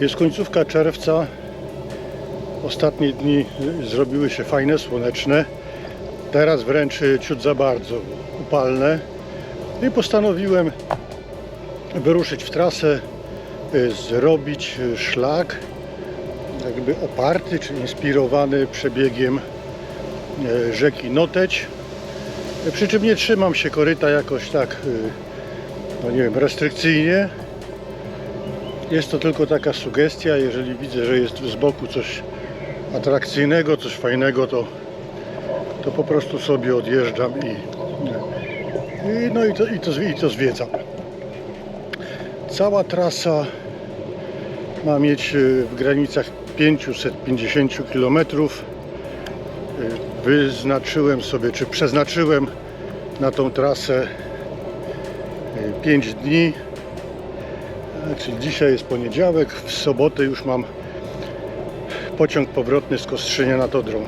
Jest końcówka czerwca. Ostatnie dni zrobiły się fajne, słoneczne. Teraz wręcz y, ciut za bardzo upalne. I postanowiłem wyruszyć w trasę, zrobić y, szlak jakby oparty czy inspirowany przebiegiem y, rzeki Noteć. Przy czym nie trzymam się koryta jakoś tak, y, no nie wiem, restrykcyjnie. Jest to tylko taka sugestia, jeżeli widzę, że jest z boku coś atrakcyjnego, coś fajnego, to, to po prostu sobie odjeżdżam i, i, no i, to, i, to, i to zwiedzam. Cała trasa ma mieć y, w granicach 550 km. Wyznaczyłem sobie, czy przeznaczyłem na tą trasę 5 dni. Czyli dzisiaj jest poniedziałek, w sobotę już mam pociąg powrotny z Kostrzynia nad Odrą.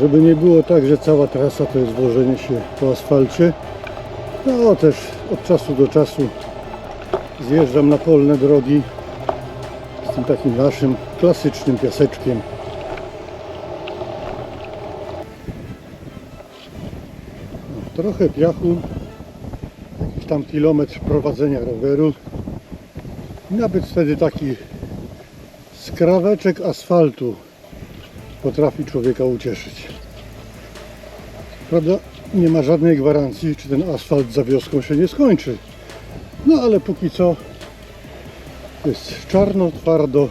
Żeby nie było tak, że cała trasa to jest włożenie się po asfalcie, no też od czasu do czasu zjeżdżam na polne drogi z tym takim naszym klasycznym piaseczkiem. trochę piachu, jakiś tam kilometr prowadzenia roweru. I nawet wtedy taki skraweczek asfaltu potrafi człowieka ucieszyć. Prawda, nie ma żadnej gwarancji, czy ten asfalt za wioską się nie skończy. No ale póki co jest czarno, twardo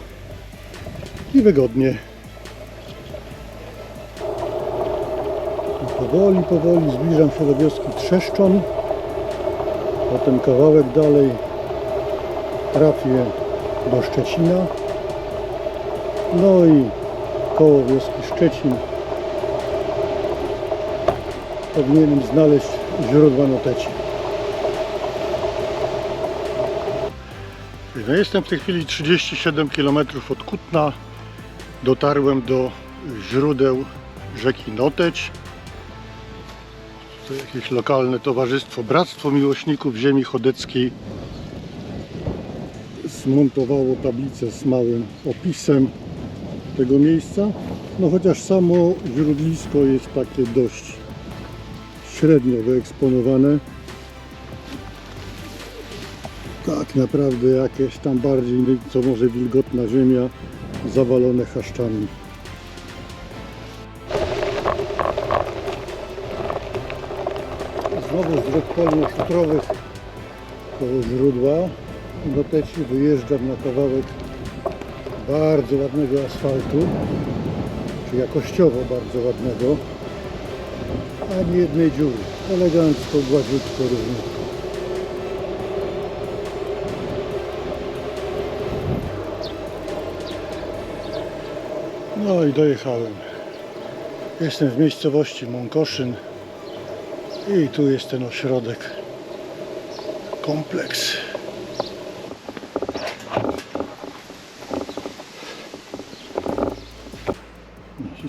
i wygodnie. Powoli, powoli zbliżam się do wioski Trzeszczon. Potem kawałek dalej trafię do Szczecina. No i koło wioski Szczecin powinienem znaleźć źródła Noteci. No jestem w tej chwili 37 km od Kutna. Dotarłem do źródeł rzeki Noteć to jakieś lokalne towarzystwo, Bractwo Miłośników Ziemi Chodeckiej zmontowało tablicę z małym opisem tego miejsca. No chociaż samo źródlisko jest takie dość średnio wyeksponowane. Tak naprawdę jakieś tam bardziej, co może wilgotna ziemia, zawalone chaszczami. Znowu z polno-szutrowych źródła do Teci wyjeżdżam na kawałek bardzo ładnego asfaltu, czy jakościowo bardzo ładnego, ani jednej dziury. Elegancko, gładziutko, równiutko. No i dojechałem. Jestem w miejscowości Mąkoszyn. I tu jest ten ośrodek, kompleks.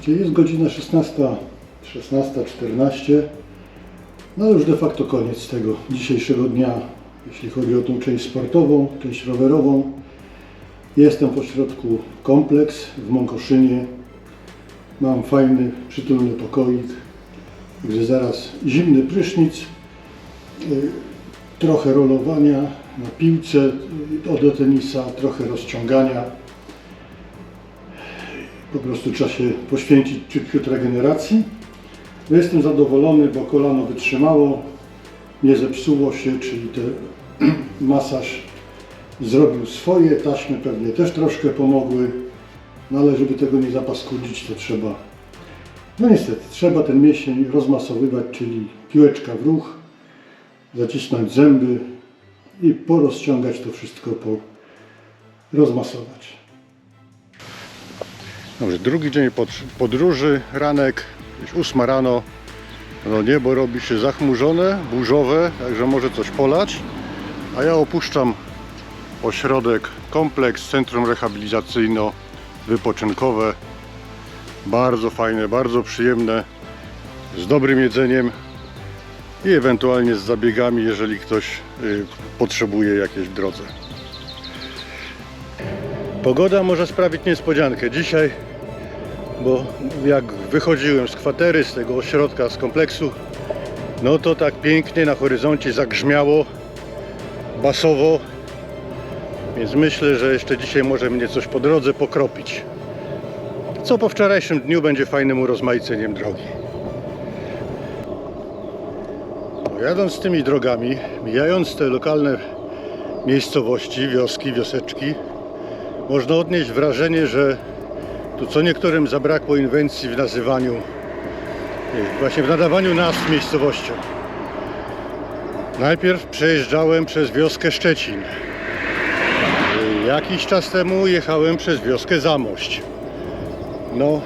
Jest godzina 16, 16.14. No już de facto koniec tego dzisiejszego dnia, jeśli chodzi o tą część sportową, część rowerową. Jestem w ośrodku kompleks w Mąkoszynie. Mam fajny, przytulny pokoik, gdzie zaraz zimny prysznic, y, trochę rolowania na piłce y, do tenisa, trochę rozciągania. Po prostu trzeba się poświęcić ciut, regeneracji. No Jestem zadowolony, bo kolano wytrzymało, nie zepsuło się, czyli ten masaż zrobił swoje, taśmy pewnie też troszkę pomogły, no ale żeby tego nie zapaskudzić, to trzeba no niestety, trzeba ten mięsień rozmasowywać, czyli piłeczka w ruch, zacisnąć zęby i porozciągać to wszystko, po rozmasować. Dobrze, drugi dzień pod- podróży, ranek, Gdzieś ósma rano. No niebo robi się zachmurzone, burzowe, także może coś polać. A ja opuszczam ośrodek, kompleks, centrum rehabilitacyjno-wypoczynkowe. Bardzo fajne, bardzo przyjemne, z dobrym jedzeniem i ewentualnie z zabiegami, jeżeli ktoś y, potrzebuje jakiejś drodze. Pogoda może sprawić niespodziankę. Dzisiaj, bo jak wychodziłem z kwatery, z tego ośrodka, z kompleksu, no to tak pięknie na horyzoncie zagrzmiało, basowo, więc myślę, że jeszcze dzisiaj może mnie coś po drodze pokropić. Co po wczorajszym dniu będzie fajnym urozmaiceniem drogi. Jadąc tymi drogami, mijając te lokalne miejscowości, wioski, wioseczki, można odnieść wrażenie, że tu co niektórym zabrakło inwencji w nazywaniu, nie, właśnie w nadawaniu nazw miejscowościom. Najpierw przejeżdżałem przez wioskę Szczecin. Jakiś czas temu jechałem przez wioskę Zamość. No,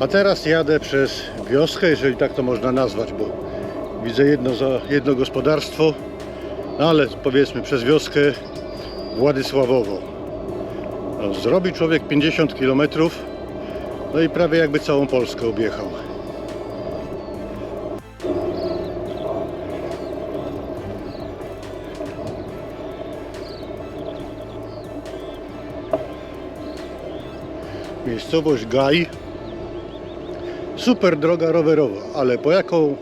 a teraz jadę przez wioskę, jeżeli tak to można nazwać, bo widzę jedno, za, jedno gospodarstwo, no ale powiedzmy przez wioskę Władysławowo. No, zrobi człowiek 50 km, no i prawie jakby całą Polskę objechał. Miejscowość Gaj. Super droga rowerowa, ale po jaką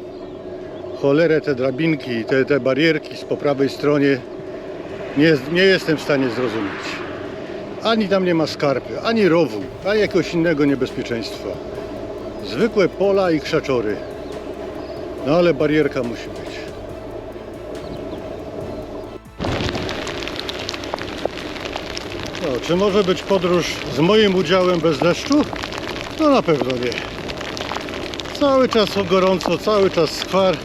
cholerę te drabinki, te, te barierki z po prawej stronie nie, nie jestem w stanie zrozumieć. Ani tam nie ma skarpy, ani rowu, ani jakiegoś innego niebezpieczeństwa. Zwykłe pola i krzaczory. No ale barierka musi być. No, czy może być podróż z moim udziałem bez deszczu? No na pewno nie. Cały czas gorąco, cały czas skwar,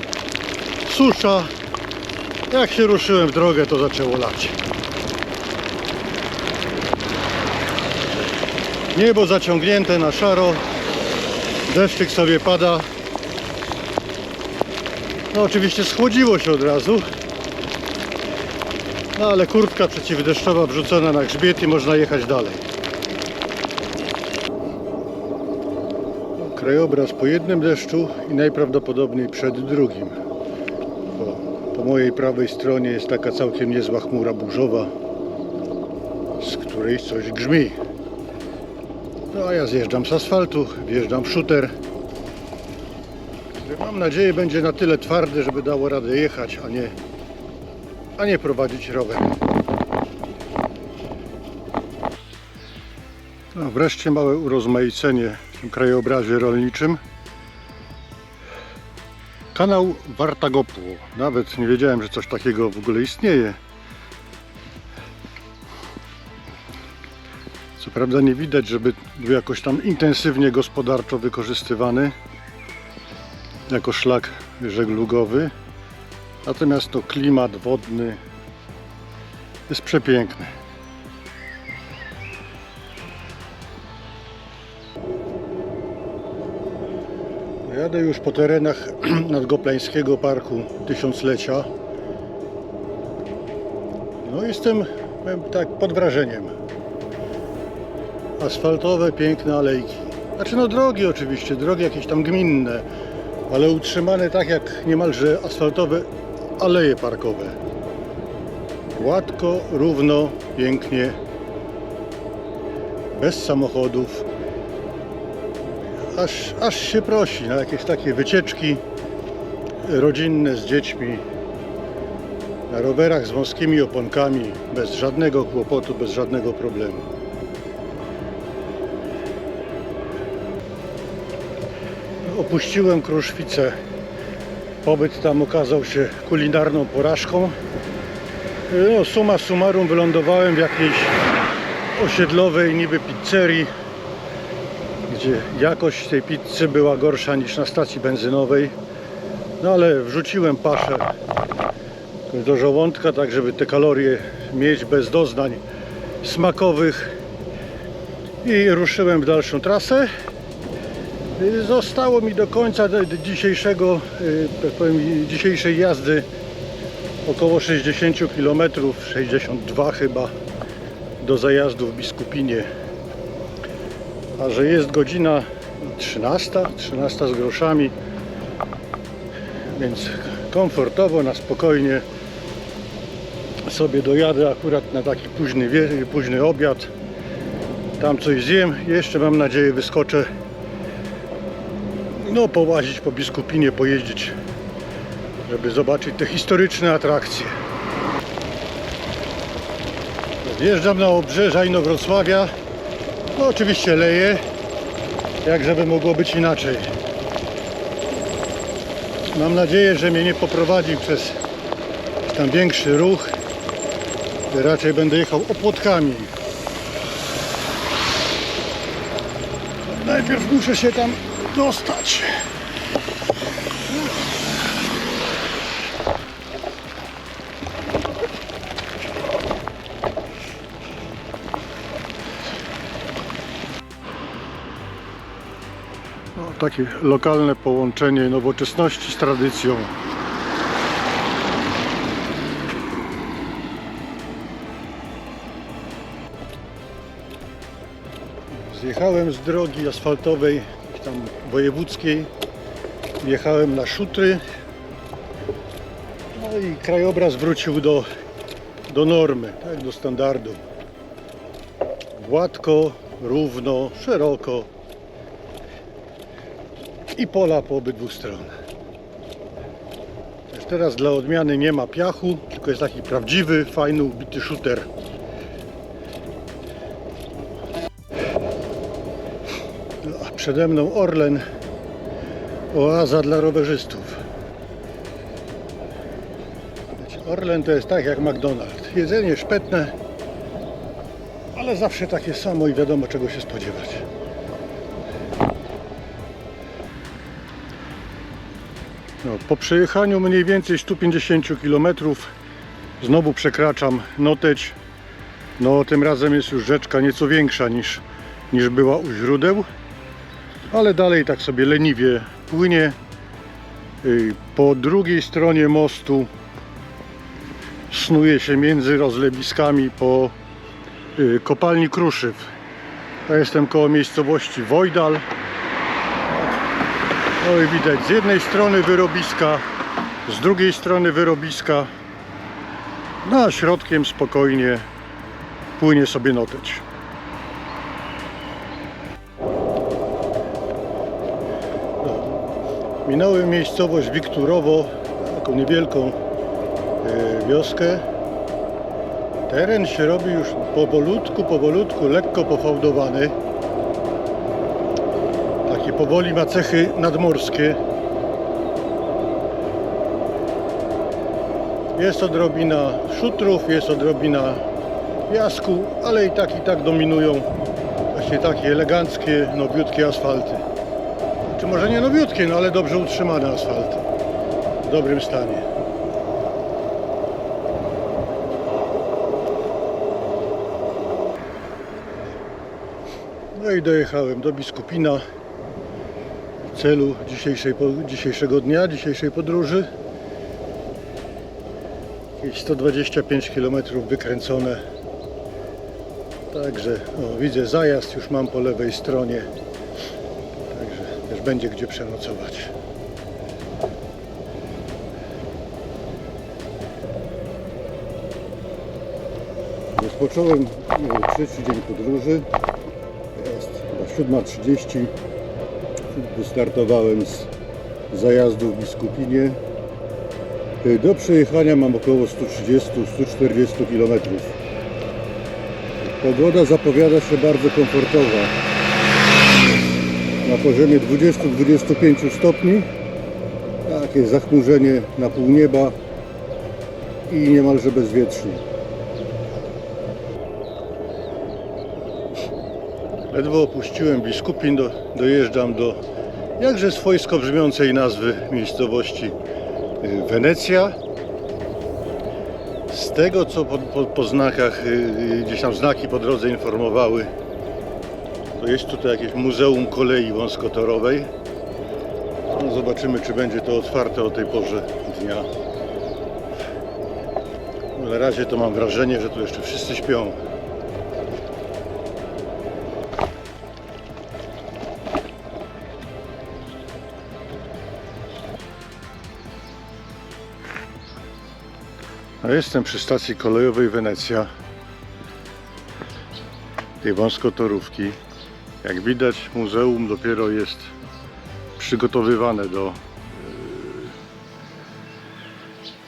susza. Jak się ruszyłem w drogę, to zaczęło lać. Niebo zaciągnięte na szaro, deszczyk sobie pada. No oczywiście schłodziło się od razu, no ale kurtka przeciwdeszczowa wrzucona na grzbiet i można jechać dalej. Krajobraz po jednym deszczu i najprawdopodobniej przed drugim. Bo po mojej prawej stronie jest taka całkiem niezła chmura burzowa, z której coś grzmi. No a ja zjeżdżam z asfaltu, wjeżdżam w szuter. który Mam nadzieję będzie na tyle twardy, żeby dało radę jechać, a nie a nie prowadzić rower. No, wreszcie małe urozmaicenie w tym krajobrazie rolniczym. Kanał Wartagopło. Nawet nie wiedziałem, że coś takiego w ogóle istnieje. Co prawda nie widać, żeby był jakoś tam intensywnie gospodarczo wykorzystywany jako szlak żeglugowy. Natomiast to klimat wodny jest przepiękny. Jadę już po terenach nadgoplańskiego Parku Tysiąclecia. No jestem tak pod wrażeniem. Asfaltowe, piękne alejki. Znaczy no drogi oczywiście, drogi jakieś tam gminne, ale utrzymane tak jak niemalże asfaltowe aleje parkowe. Gładko, równo, pięknie, bez samochodów. Aż, aż się prosi na jakieś takie wycieczki rodzinne z dziećmi, na rowerach z wąskimi oponkami, bez żadnego kłopotu, bez żadnego problemu. Opuściłem Kruszwicę Pobyt tam okazał się kulinarną porażką. No, summa summarum wylądowałem w jakiejś osiedlowej niby pizzerii, gdzie jakość tej pizzy była gorsza niż na stacji benzynowej. No ale wrzuciłem paszę do żołądka, tak żeby te kalorie mieć bez doznań smakowych i ruszyłem w dalszą trasę. Zostało mi do końca dzisiejszego, y, tak powiem, dzisiejszej jazdy około 60 km, 62 chyba, do zajazdu w Biskupinie. A że jest godzina 13, 13 z groszami, więc komfortowo, na spokojnie sobie dojadę akurat na taki późny, późny obiad. Tam coś zjem, jeszcze mam nadzieję wyskoczę no połazić po Biskupinie, pojeździć, żeby zobaczyć te historyczne atrakcje. Wjeżdżam na obrzeża Inowrocławia. No oczywiście leje, jak żeby mogło być inaczej. Mam nadzieję, że mnie nie poprowadzi przez tam większy ruch. Raczej będę jechał opłotkami. Najpierw muszę się tam dostać. No, takie lokalne połączenie nowoczesności z tradycją. Zjechałem z drogi asfaltowej, wojewódzkiej. Wjechałem na szutry. No i krajobraz wrócił do, do normy, tak, do standardu. Gładko, równo, szeroko i pola po obydwu stronach. Teraz dla odmiany nie ma piachu, tylko jest taki prawdziwy, fajny, ubity shooter. Przede mną Orlen, oaza dla rowerzystów. Wiecie, Orlen to jest tak jak McDonald's. Jedzenie szpetne, ale zawsze takie samo i wiadomo czego się spodziewać. No, po przejechaniu mniej więcej 150 km znowu przekraczam Noteć. No tym razem jest już rzeczka nieco większa niż, niż była u źródeł, ale dalej tak sobie leniwie płynie. Y, Po drugiej stronie mostu snuje się między rozlewiskami po y, kopalni Kruszyw. Ja jestem koło miejscowości Wojdal. No i widać z jednej strony wyrobiska, z drugiej strony wyrobiska, no a środkiem spokojnie płynie sobie Noteć. Minąłem miejscowość Wikturowo, taką niewielką e, wioskę. Teren się robi już powolutku, powolutku, lekko pofałdowany. Takie powoli ma cechy nadmorskie. Jest odrobina szutrów, jest odrobina piasku, ale i tak i tak dominują właśnie takie eleganckie, nowiutkie asfalty. Czy może nie nowiutkie, no ale dobrze utrzymane asfalty. W dobrym stanie. No i dojechałem do Biskupina w celu dzisiejszej, dzisiejszego dnia, dzisiejszej podróży. Jakieś 125 km wykręcone. Także o, widzę zajazd już mam po lewej stronie. Będzie gdzie przenocować. Rozpocząłem e, trzeci dzień podróży. Jest chyba 7.30. Wystartowałem z zajazdu w Biskupinie. Y, Do przejechania mam około 130-140 km. Pogoda zapowiada się bardzo komfortowa. Na poziomie 20-25 stopni. Takie zachmurzenie na pół nieba i niemalże bezwietrznie. Ledwo opuściłem Biskupin, do, dojeżdżam do jakże swojsko brzmiącej nazwy miejscowości y, Wenecja. Z tego co po, po, po znakach, y, y, gdzieś tam znaki po drodze informowały, jest tutaj jakieś muzeum kolei wąskotorowej. No zobaczymy, czy będzie to otwarte o tej porze dnia. Na razie to mam wrażenie, że tu jeszcze wszyscy śpią. A jestem przy stacji kolejowej Wenecja. Tej wąskotorówki. Jak widać, muzeum dopiero jest przygotowywane do, yy,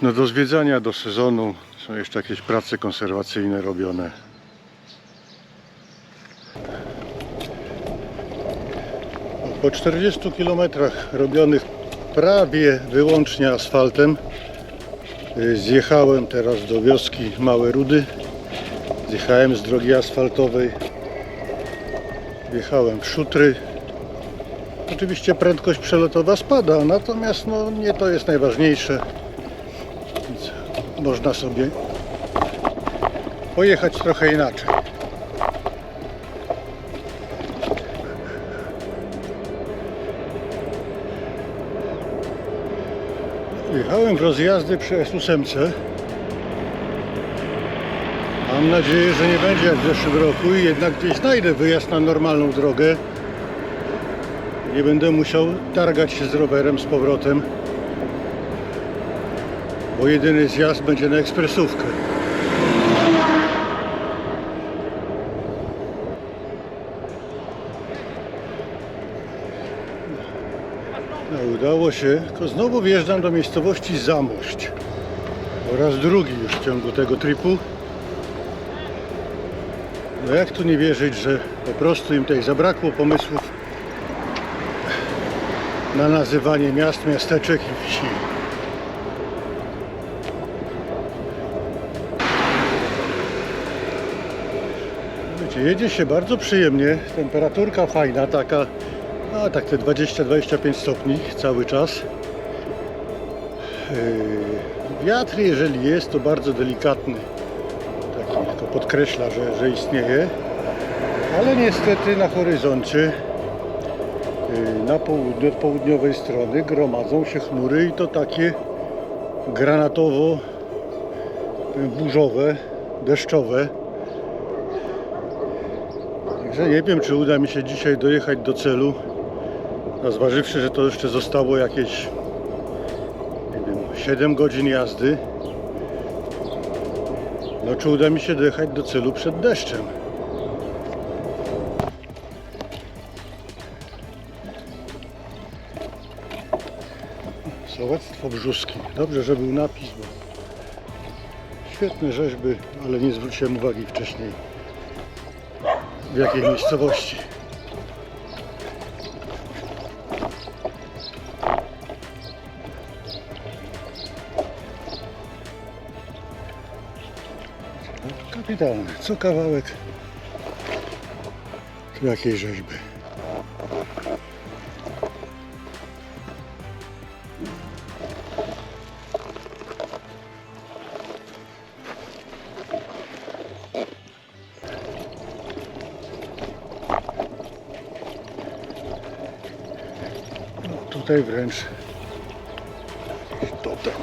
no do zwiedzania, do sezonu. Są jeszcze jakieś prace konserwacyjne robione. Po 40 km robionych prawie wyłącznie asfaltem yy, zjechałem teraz do wioski Małe Rudy. Zjechałem z drogi asfaltowej. Wjechałem w szutry. Oczywiście prędkość przelotowa spada, natomiast no, nie to jest najważniejsze. Więc można sobie pojechać trochę inaczej. Jechałem w rozjazdy przy S8. Mam nadzieję, że nie będzie jak w zeszłym roku i jednak gdzieś znajdę wyjazd na normalną drogę. Nie będę musiał targać się z rowerem z powrotem, bo jedyny zjazd będzie na ekspresówkę. No, udało się, tylko znowu wjeżdżam do miejscowości Zamość. Po raz drugi już w ciągu tego tripu. No jak tu nie wierzyć, że po prostu im tutaj zabrakło pomysłów na nazywanie miast, miasteczek i wsi. Wiecie, jedzie się bardzo przyjemnie, temperaturka fajna, taka, a tak te 20-25 stopni cały czas. Yy, Wiatr, jeżeli jest, to bardzo delikatny. Tylko podkreśla, że, że istnieje. Ale niestety na horyzoncie yy, na południe, od południowej strony gromadzą się chmury i to takie granatowo yy, burzowe, deszczowe. Także nie wiem, czy uda mi się dzisiaj dojechać do celu. A zważywszy, że to jeszcze zostało jakieś nie wiem, 7 godzin jazdy. No czy uda mi się dojechać do celu przed deszczem? Sołectwo Brzuski. Dobrze, że był napis, bo świetne rzeźby, ale nie zwróciłem uwagi wcześniej w jakiej miejscowości. Kapitalne. Co kawałek tu jakieś rzeźby. No, tutaj wręcz totem.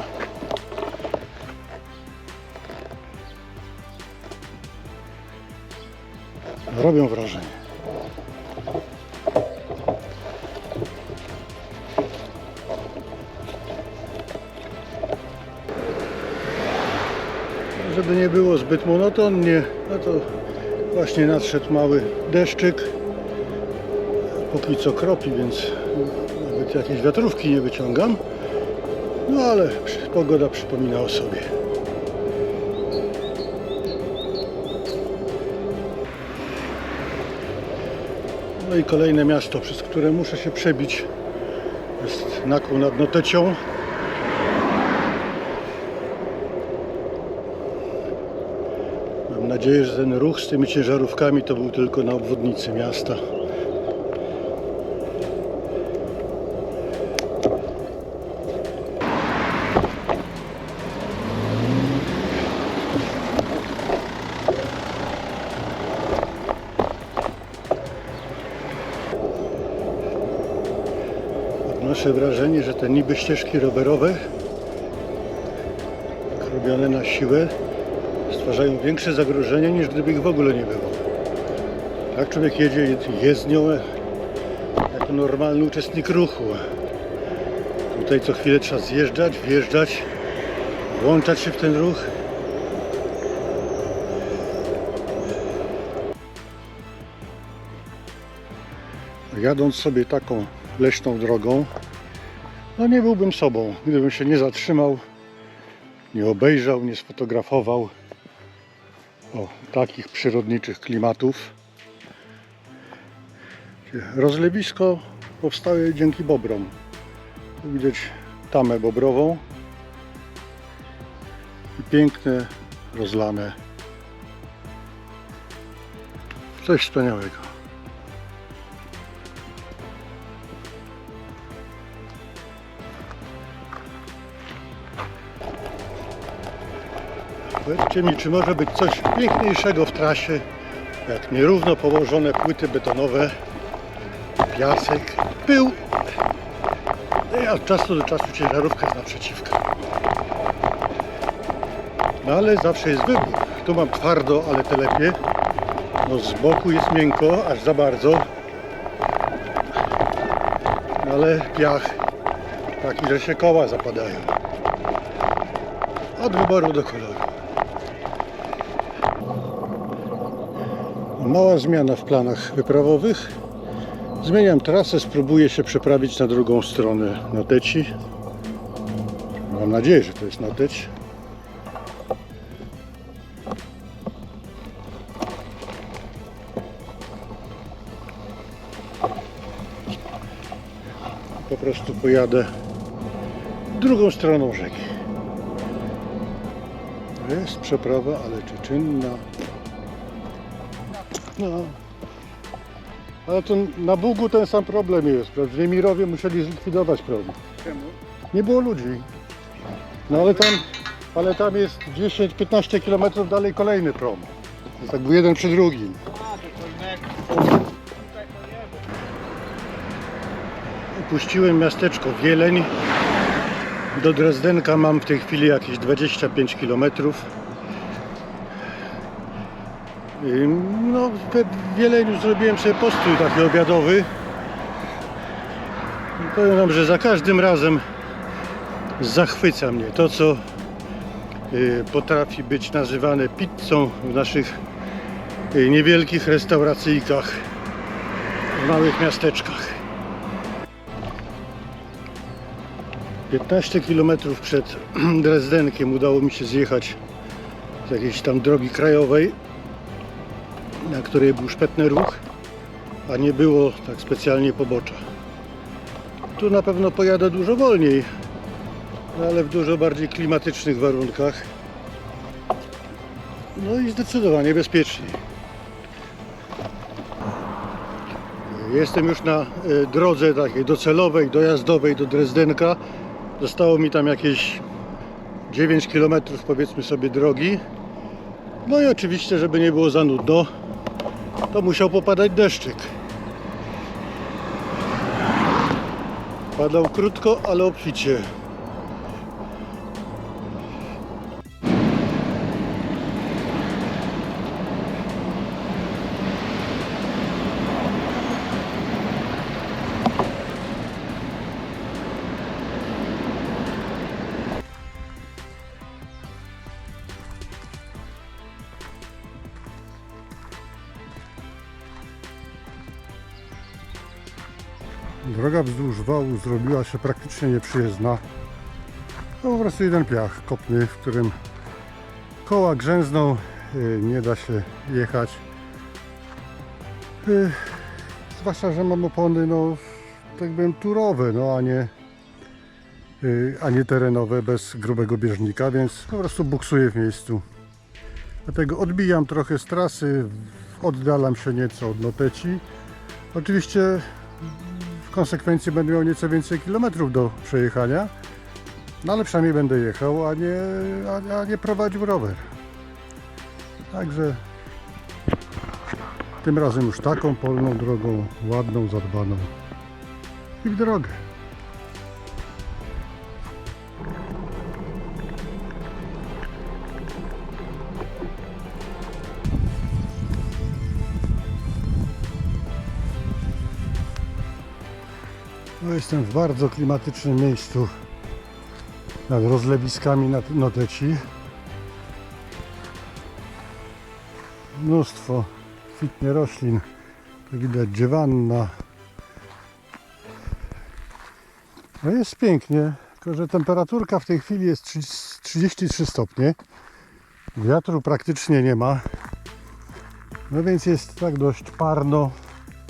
Robią wrażenie. Żeby nie było zbyt monotonnie, no to właśnie nadszedł mały deszczyk. Póki co kropi, więc nawet jakieś wiatrówki nie wyciągam. No ale pogoda przypomina o sobie. No i kolejne miasto, przez które muszę się przebić. Jest nakół nad Notecią. Mam nadzieję, że ten ruch z tymi ciężarówkami to był tylko na obwodnicy miasta. Wrażenie, że te niby ścieżki rowerowe robione na siłę stwarzają większe zagrożenie niż gdyby ich w ogóle nie było. Tak człowiek jedzie, jest nią jako normalny uczestnik ruchu. Tutaj co chwilę trzeba zjeżdżać, wjeżdżać, włączać się w ten ruch. Jadąc sobie taką leśną drogą, no nie byłbym sobą, gdybym się nie zatrzymał, nie obejrzał, nie sfotografował o takich przyrodniczych klimatów. Rozlewisko powstaje dzięki bobrom. Widać tamę bobrową i piękne, rozlane. Coś wspaniałego. Powiedzcie mi, czy może być coś piękniejszego w trasie, jak nierówno położone płyty betonowe, piasek, pył. No a od czasu do czasu ciężarówka jest naprzeciwka. No ale zawsze jest wybór. Tu mam twardo, ale telepie. No z boku jest miękko, aż za bardzo. Ale piach taki, że się koła zapadają. Od wyboru do koloru. Mała zmiana w planach wyprawowych. Zmieniam trasę, spróbuję się przeprawić na drugą stronę Noteci. Mam nadzieję, że to jest Noteć. Po prostu pojadę drugą stroną rzeki. Jest przeprawa, ale czy czynna? No. Ale to na Bugu ten sam problem jest. prawda? W Niemirowie musieli zlikwidować problem. Czemu? Nie było ludzi. No ale tam, ale tam jest 10-15 km dalej kolejny prom. Jest tak był jeden przy drugim. Opuściłem miasteczko Wieleń. Do Drezdenka mam w tej chwili jakieś 25 km. No, w Wieleniu zrobiłem sobie postój taki obiadowy. I powiem Wam, że za każdym razem zachwyca mnie to, co y, potrafi być nazywane pizzą w naszych y, niewielkich restauracyjkach w małych miasteczkach. 15 km przed Drezdenkiem udało mi się zjechać z jakiejś tam drogi krajowej, na której był szpetny ruch, a nie było tak specjalnie pobocza. Tu na pewno pojadę dużo wolniej, no ale w dużo bardziej klimatycznych warunkach. No i zdecydowanie bezpieczniej. Jestem już na e, drodze takiej docelowej, dojazdowej do Drezdenka. Zostało mi tam jakieś 9 km powiedzmy sobie drogi. No i oczywiście, żeby nie było za nudno, to musiał popadać deszczyk. Padał krótko, ale obficie. Droga wzdłuż wału zrobiła się praktycznie nieprzyjezdna. To po prostu jeden piach kopny, w którym koła grzęzną, y, nie da się jechać. Y, Zwłaszcza, że mam opony, no, tak powiem, turowe, no, a nie, y, a nie terenowe, bez grubego bieżnika, więc po prostu buksuję w miejscu. Dlatego odbijam trochę z trasy, oddalam się nieco od Noteci. Oczywiście konsekwencji będę miał nieco więcej kilometrów do przejechania, no ale przynajmniej będę jechał, a nie, a, a nie prowadził rower. Także tym razem już taką polną drogą, ładną, zadbaną i w drogę. Jestem w bardzo klimatycznym miejscu nad rozlewiskami nad Noteci. Mnóstwo kwitnie roślin. Tu widać dziewanna. No jest pięknie, tylko że temperaturka w tej chwili jest 30 33 stopnie. Wiatru praktycznie nie ma. No więc jest tak dość parno,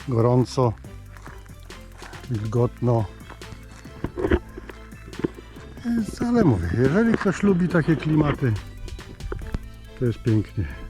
gorąco, wilgotno. Ale mówię, jeżeli ktoś lubi takie klimaty, to jest pięknie.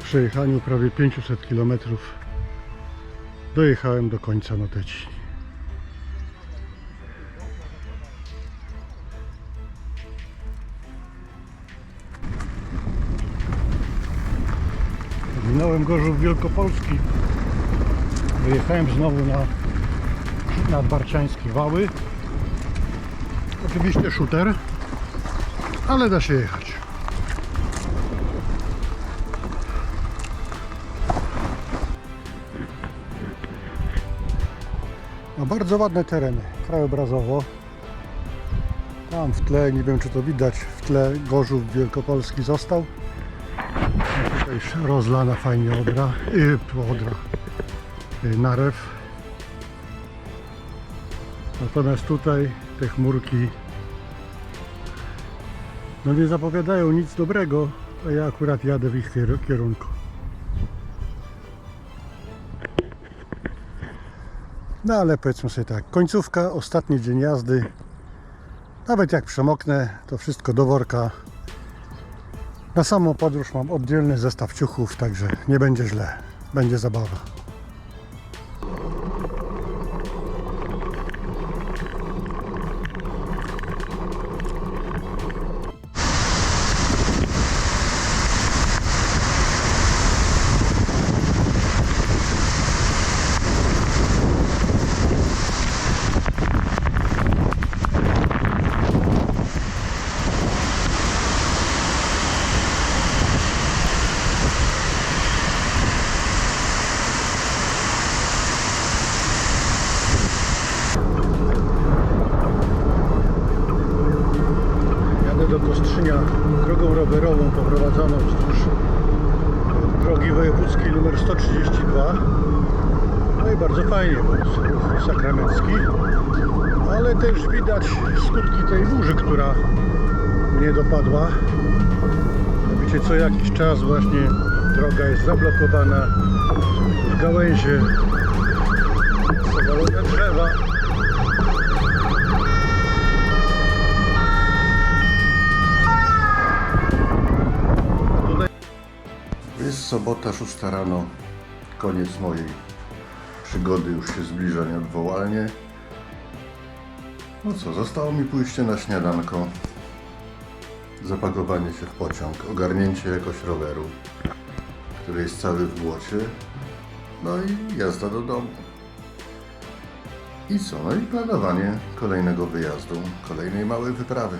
Przejechaniu prawie 500 km dojechałem do końca Noteci. Minąłem Gorzów Wielkopolski. Wyjechałem znowu na nadbarczańskie wały. Oczywiście shooter, ale da się jechać. Bardzo ładne tereny, krajobrazowo. Tam w tle, nie wiem czy to widać, w tle Gorzów Wielkopolski został. No tutaj rozlana fajnie Odra, yy, Odra, yy, Narew. Natomiast tutaj te chmurki no nie zapowiadają nic dobrego, a ja akurat jadę w ich kier- kierunku. No ale powiedzmy sobie tak, końcówka, ostatni dzień jazdy. Nawet jak przemoknę, to wszystko do worka. Na samą podróż mam oddzielny zestaw ciuchów, także nie będzie źle. Będzie zabawa. Bardzo fajnie, bo jest sakramencki. Ale też widać skutki tej burzy, która mnie dopadła. Wiecie, co jakiś czas właśnie droga jest zablokowana. Gałęzie, powalone drzewa. Jest sobota, 6 rano. Koniec mojej przygody już się zbliża nieodwołalnie. No co, zostało mi pójście na śniadanko, zapakowanie się w pociąg, ogarnięcie jakoś roweru, który jest cały w błocie, no i jazda do domu. I co? No i planowanie kolejnego wyjazdu, kolejnej małej wyprawy.